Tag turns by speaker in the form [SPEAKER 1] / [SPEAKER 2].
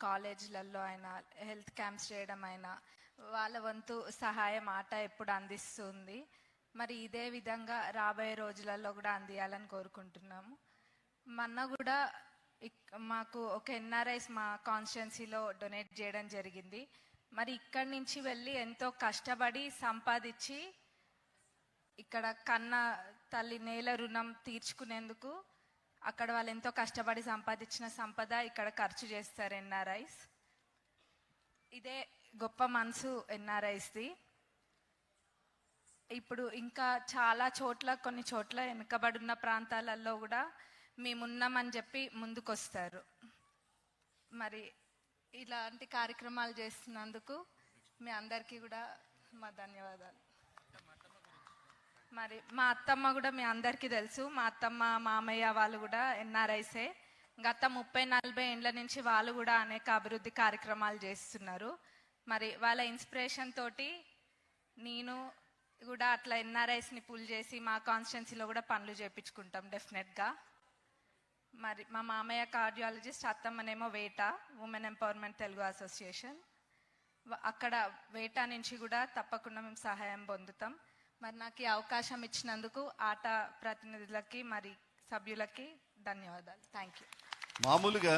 [SPEAKER 1] కాలేజీలలో అయినా health camps చేయడం అయినా వాళ్ళ వంతు సహాయం ఆట ఎప్పుడు అందిస్తుంది. మరి ఇదే విధంగా రాబోయే రోజులలో కూడా అందియాలని కోరుకుంటున్నాము. మొన్న కూడా మాకు ఒక ఎన్ఆర్ఐస్ మా కాన్స్టిట్యున్సీలో డొనేట్ చేయడం జరిగింది. మరి ఇక్కడి నుంచి వెళ్ళి ఎంతో కష్టపడి సంపాదించి ఇక్కడ కన్న తల్లి నేల రుణం తీర్చుకునేందుకు అక్కడ వాళ్ళు ఎంతో కష్టపడి సంపాదించిన సంపద ఇక్కడ ఖర్చు చేస్తారు ఎన్ఆర్ఐస్. ఇదే గొప్ప మనసు ఎన్ఆర్ఐస్ది. ఇప్పుడు ఇంకా చాలా చోట్ల కొన్ని చోట్ల వెనుకబడున్న ప్రాంతాలలో కూడా మేమున్నామని చెప్పి ముందుకొస్తారు. మరి ఇలాంటి కార్యక్రమాలు చేస్తున్నందుకు మీ అందరికీ కూడా మా ధన్యవాదాలు. మరి మా అత్తమ్మ కూడా మీ అందరికీ తెలుసు. మా అత్తమ్మ మామయ్య వాళ్ళు కూడా ఎన్ఆర్ఐసే గత ముప్పై నలభై ఏండ్ల నుంచి వాళ్ళు కూడా అనేక అభివృద్ధి కార్యక్రమాలు చేస్తున్నారు. మరి వాళ్ళ ఇన్స్పిరేషన్ తోటి నేను కూడా అట్లా ఎన్ఆర్ఐస్ని పుల్ చేసి మా కాన్స్టిట్యున్సీలో కూడా పనులు చేపించుకుంటాం డెఫినెట్గా మరి మా మామయ్య కార్డియాలజిస్ట్ అత్తమ్మనేమో వేట ఉమెన్ ఎంపవర్మెంట్ తెలుగు అసోసియేషన్ అక్కడ వేట నుంచి కూడా తప్పకుండా మేము సహాయం పొందుతాం. మరి నాకు ఈ అవకాశం ఇచ్చినందుకు ఆట ప్రతినిధులకి మరి సభ్యులకి ధన్యవాదాలు. థ్యాంక్ యూ
[SPEAKER 2] మామూలుగా